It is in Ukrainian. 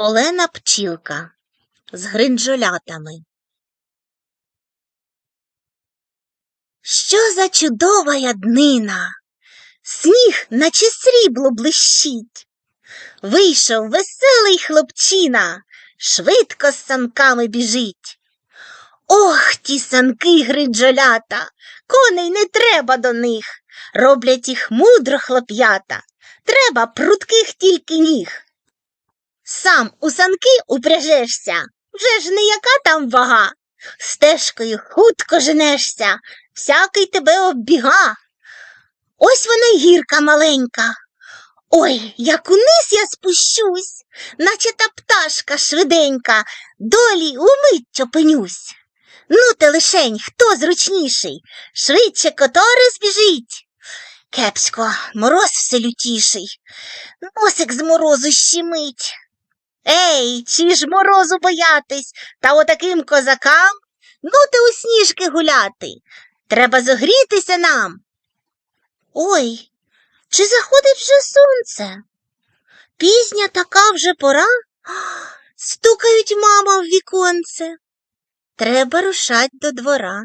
Олена Пчілка з гринджолятами. Що за чудова яднина? Сніг, наче срібло блищить. Вийшов веселий хлопчина, швидко з санками біжить. Ох, ті санки гринджолята, коней не треба до них. Роблять їх мудро хлоп'ята, треба прутких тільки ніг. Сам у санки упряжешся, вже ж не яка там вага. Стежкою хутко женешся, всякий тебе оббіга. Ось вона гірка маленька. Ой, як униз я спущусь, наче та пташка швиденька, долі умить опинюсь. Ну, те лишень, хто зручніший, швидше котори збіжить. Кепсько, мороз все лютіший, носик з морозу щемить. Ей, чи ж морозу боятись, та отаким козакам? Ну ти у сніжки гуляти. Треба зогрітися нам. Ой, чи заходить вже сонце? Пізня така вже пора. Стукають мама в віконце. Треба рушать до двора.